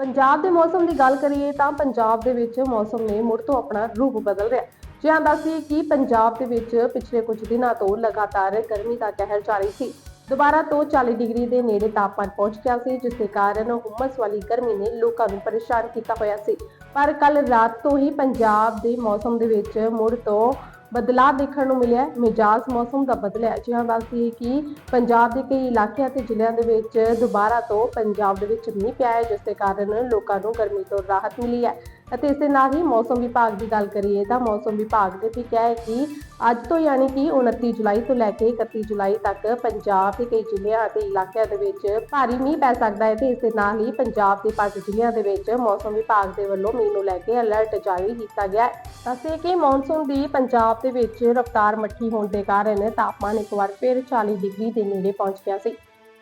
ਪੰਜਾਬ ਦੇ ਮੌਸਮ ਦੀ ਗੱਲ ਕਰੀਏ ਤਾਂ ਪੰਜਾਬ ਦੇ ਵਿੱਚ ਮੌਸਮ ਨੇ ਮੁੜ ਤੋਂ ਆਪਣਾ ਰੂਪ ਬਦਲ ਰਿਹਾ ਜੇ ਦੱਸੀਏ ਕਿ ਪੰਜਾਬ ਦੇ ਵਿੱਚ ਪਿਛਲੇ ਕੁਝ ਦਿਨਾਂ ਤੋਂ ਲਗਾਤਾਰ ਗਰਮੀ ਦਾ ਕਹਿਰ ਜਾਰੀ ਸੀ। ਦੁਬਾਰਾ ਤੋਂ 40 ਡਿਗਰੀ ਦੇ ਨੇੜੇ ਤਾਪਮਾਨ ਪਹੁੰਚ ਗਿਆ ਸੀ, ਜਿਸ ਦੇ ਕਾਰਨ ਹੁਮਸ ਵਾਲੀ ਗਰਮੀ ਨੇ ਲੋਕਾਂ ਨੂੰ ਪਰੇਸ਼ਾਨ ਕੀਤਾ ਹੋਇਆ ਸੀ। ਪਰ ਕੱਲ ਰਾਤ ਤੋਂ ਹੀ ਪੰਜਾਬ ਦੇ ਮੌਸਮ ਦੇ ਵਿੱਚ ਮੁੜ ਤੋਂ ਬਦਲਾਅ ਦੇਖਣ ਨੂੰ ਮਿਲਿਆ ਹੈ। ਮਿਜਾਜ਼ ਮੌਸਮ ਦਾ ਬਦਲਿਆ ਜੀ ਹਾਂ ਦੱਸਦੀ ਕਿ ਪੰਜਾਬ ਦੇ ਕਈ ਇਲਾਕਿਆਂ ਤੇ ਜ਼ਿਲ੍ਹਿਆਂ ਦੇ ਵਿੱਚ ਦੁਬਾਰਾ ਤੋਂ ਪੰਜਾਬ ਦੇ ਵਿੱਚ ਮੀਂਹ ਪਿਆ ਹੈ, ਜਿਸ ਦੇ ਕਾਰਨ ਲੋਕਾਂ ਨੂੰ ਗਰਮੀ ਤੋਂ ਰਾਹਤ ਮਿਲੀ ਹੈ ਅਤੇ ਇਸ ਦੇ ਨਾਲ ਹੀ ਮੌਸਮ ਵਿਭਾਗ ਦੀ ਗੱਲ ਕਰੀਏ ਤਾਂ ਮੌਸਮ ਵਿਭਾਗ ਨੇ ਵੀ ਕਿਹਾ ਹੈ ਕਿ ਅੱਜ ਤੋਂ ਯਾਨੀ ਕਿ 29 ਜੁਲਾਈ ਤੋਂ ਲੈ ਕੇ 31 ਜੁਲਾਈ ਤੱਕ ਪੰਜਾਬ ਦੇ ਕਈ ਜ਼ਿਲ੍ਹਿਆਂ ਅਤੇ ਇਲਾਕਿਆਂ ਦੇ ਵਿੱਚ ਭਾਰੀ ਮੀਂਹ ਪੈ ਸਕਦਾ ਹੈ ਤੇ ਇਸ ਦੇ ਨਾਲ ਹੀ ਪੰਜਾਬ ਦੇ ਪੰਜ ਜ਼ਿਲ੍ਹਿਆਂ ਦੇ ਵਿੱਚ ਮੌਸਮ ਵਿਭਾਗ ਦੇ ਵੱਲੋਂ ਮੀਂਹ ਨੂੰ ਲੈ ਕੇ ਅਲਰਟ ਜਾਰੀ ਕੀਤਾ ਗਿਆ ਹੈ। ਦੱਸੇ ਕਿ ਮੌਨਸੂਨ ਦੀ ਪੰਜਾਬ ਦੇ ਵਿੱਚ ਰਫ਼ਤਾਰ ਮੱਠੀ ਹੋਣ ਦੇ ਕਾਰਨ ਤਾਪਮਾਨ ਇੱਕ ਵਾਰ ਫਿਰ 40 ਡਿਗਰੀ ਦੇ ਨੇੜੇ ਪਹੁੰਚ ਗਿਆ ਸੀ।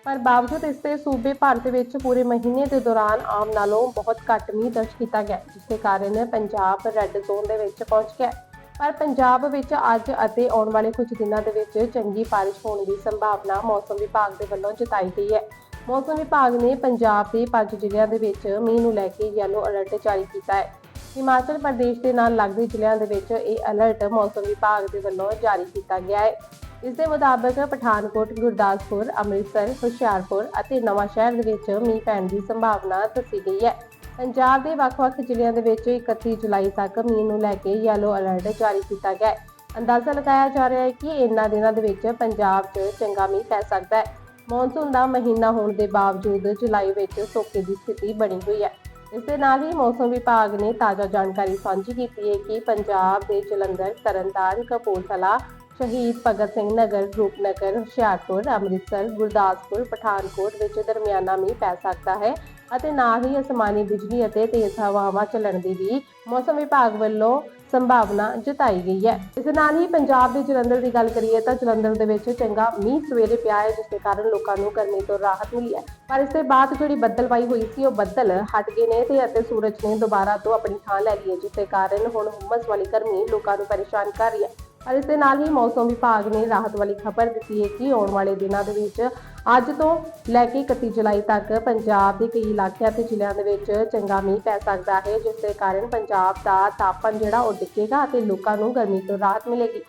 ਪਰ ਬਾਵਜੂਦ ਇਸ ਦੇ ਸੂਬੇ ਭਾਰਤ ਵਿੱਚ ਪੂਰੇ ਮਹੀਨੇ ਦੇ ਦੌਰਾਨ ਆਮ ਨਾਲੋਂ ਬਹੁਤ ਘੱਟ ਮੀਂਹ ਦਰਜ ਕੀਤਾ ਗਿਆ, ਜਿਸ ਦੇ ਕਾਰਨ ਪੰਜਾਬ ਰੈੱਡ ਜ਼ੋਨ ਦੇ ਵਿੱਚ ਪਹੁੰਚ ਗਿਆ। ਪਰ ਪੰਜਾਬ ਵਿੱਚ ਅੱਜ ਅਤੇ ਆਉਣ ਵਾਲੇ ਕੁਝ ਦਿਨਾਂ ਦੇ ਵਿੱਚ ਚੰਗੀ ਬਾਰਿਸ਼ ਹੋਣ ਦੀ ਸੰਭਾਵਨਾ ਮੌਸਮ ਵਿਭਾਗ ਦੇ ਵੱਲੋਂ ਜਤਾਈ ਗਈ ਹੈ। ਮੌਸਮ ਵਿਭਾਗ ਨੇ ਪੰਜਾਬ ਦੇ ਪੰਜ ਜ਼ਿਲ੍ਹਿਆਂ ਦੇ ਵਿੱਚ ਮੀਂਹ ਨੂੰ ਲੈ ਕੇ ਯੈਲੋ ਅਲਰਟ ਜਾਰੀ ਕੀਤਾ ਹੈ। ਹਿਮਾਚਲ ਪ੍ਰਦੇਸ਼ ਦੇ ਨਾਲ ਲੱਗਦੇ ਜ਼ਿਲ੍ਹਿਆਂ ਦੇ ਵਿੱਚ ਇਹ ਅਲਰਟ ਮੌਸਮ ਵਿਭਾਗ ਦੇ ਵੱਲੋਂ ਜਾਰੀ ਕੀਤਾ ਗਿਆ ਹੈ। ਇਸ ਦੇ ਮੁਤਾਬਕ ਪਠਾਨਕੋਟ ਗੁਰਦਾਸਪੁਰ ਅੰਮ੍ਰਿਤਸਰ ਹੁਸ਼ਿਆਰਪੁਰ ਅਤੇ ਨਵਾਂ ਸ਼ਹਿਰ ਦੇ ਵਿੱਚ ਮੀਂਹ ਪੈਣ ਦੀ ਸੰਭਾਵਨਾ ਦੱਸੀ ਗਈ ਹੈ। ਪੰਜਾਬ ਦੇ ਵੱਖ-ਵੱਖ ਜ਼ਿਲ੍ਹਿਆਂ ਦੇ ਵਿੱਚ 31 ਜੁਲਾਈ ਤੱਕ ਮੀਂਹ ਨੂੰ ਲੈ ਕੇ ਯੈਲੋ ਅਲਰਟ ਜਾਰੀ ਕੀਤਾ ਗਿਆ ਹੈ। ਅੰਦਾਜ਼ਾ ਲਗਾਇਆ ਜਾ ਰਿਹਾ ਹੈ ਕਿ ਇਹਨਾਂ ਦਿਨਾਂ ਦੇ ਵਿੱਚ ਪੰਜਾਬ 'ਚ ਚੰਗਾ ਮੀਂਹ ਪੈ ਸਕਦਾ ਹੈ। ਮੌਨਸੂਨ ਦਾ ਮਹੀਨਾ ਹੋਣ ਦੇ ਬਾਵਜੂਦ ਜੁਲਾਈ ਵਿੱਚ ਸੋਕੇ ਦੀ ਸਥਿਤੀ ਬਣੀ ਹੋਈ ਹੈ। ਇਸ ਦੇ ਨਾਲ ਹੀ ਮੌਸਮ ਵਿਭਾਗ ਨੇ ਤਾਜ਼ਾ ਜਾਣਕਾਰੀ ਸਾਂਝੀ ਕੀਤੀ ਹੈ ਕਿ ਪੰਜਾਬ ਦੇ ਜਲੰਧਰ, ਤਰਨਤਾਰਨ, ਕਪੂਰਥਲਾ, ਸ਼ਹੀਦ ਭਗਤ ਸਿੰਘ ਨਗਰ, ਰੂਪਨਗਰ, ਹੁਸ਼ਿਆਰਪੁਰ, ਅੰਮ੍ਰਿਤਸਰ, ਗੁਰਦਾਸਪੁਰ, ਪਠਾਨਕੋਟ ਵਿੱਚ ਦਰਮਿਆਨਾ ਮੀਂਹ ਪੈ ਸਕਦਾ ਹੈ ਅਤੇ ਨਾਲ ਹੀ ਅਸਮਾਨੀ ਬਿਜਲੀ ਅਤੇ ਤੇਜ਼ ਹਵਾਵਾਂ ਚੱਲਣ ਦੀ ਵੀ ਮੌਸਮ ਵਿਭਾਗ ਵੱਲੋਂ ਸੰਭਾਵਨਾ ਜਤਾਈ ਗਈ ਹੈ। ਇਸ ਨਾਲ ਹੀ ਪੰਜਾਬ ਦੇ ਜਲੰਧਰ ਦੀ ਗੱਲ ਕਰੀਏ ਤਾਂ ਜਲੰਧਰ ਦੇ ਵਿੱਚ ਚੰਗਾ ਮੀਂਹ ਸਵੇਰੇ ਪਿਆ ਹੈ ਜਿਸ ਦੇ ਕਾਰਨ ਲੋਕਾਂ ਨੂੰ ਗਰਮੀ ਤੋਂ ਰਾਹਤ ਮਿਲੀ ਹੈ। ਪਰ ਇਸ ਦੇ ਬਾਅਦ ਜਿਹੜੀ ਬੱਦਲਵਾਈ ਹੋਈ ਸੀ ਉਹ ਬੱਦਲ ਹਟ ਗਏ ਨੇ ਤੇ ਅਤੇ ਸੂਰਜ ਨੇ ਦੁਬਾਰਾ ਤੋਂ ਆਪਣੀ ਥਾਂ ਲੈ ਲਈ ਹੈ ਜਿਸ ਦੇ ਕਾਰਨ ਹੁਣ ਹੁਮਸ ਵਾਲੀ ਗਰਮੀ ਲੋਕਾਂ ਨੂੰ ਪਰੇਸ਼ਾਨ ਕਰ ਰਹੀ ਹੈ। ਪਰ ਇਸ ਦੇ ਨਾਲ ਹੀ ਮੌਸਮ ਵਿਭਾਗ ਨੇ ਰਾਹਤ ਵਾਲੀ ਖਬਰ ਦਿੱਤੀ ਹੈ ਕਿ ਆਉਣ ਵਾਲੇ ਦਿਨਾਂ ਦੇ ਵਿੱਚ ਅੱਜ ਤੋਂ ਲੈ ਕੇ 31 ਜੁਲਾਈ ਤੱਕ ਪੰਜਾਬ ਦੇ ਕਈ ਇਲਾਕਿਆਂ ਤੇ ਜ਼ਿਲ੍ਹਿਆਂ ਦੇ ਵਿੱਚ ਚੰਗਾ ਮੀਂਹ ਪੈ ਸਕਦਾ ਹੈ, ਜਿਸ ਦੇ ਕਾਰਨ ਪੰਜਾਬ ਦਾ ਤਾਪਮਾਨ ਜਿਹੜਾ ਉਹ ਡਿੱਗੇਗਾ ਅਤੇ ਲੋਕਾਂ ਨੂੰ ਗਰਮੀ ਤੋਂ ਰਾਹਤ ਮਿਲੇਗੀ।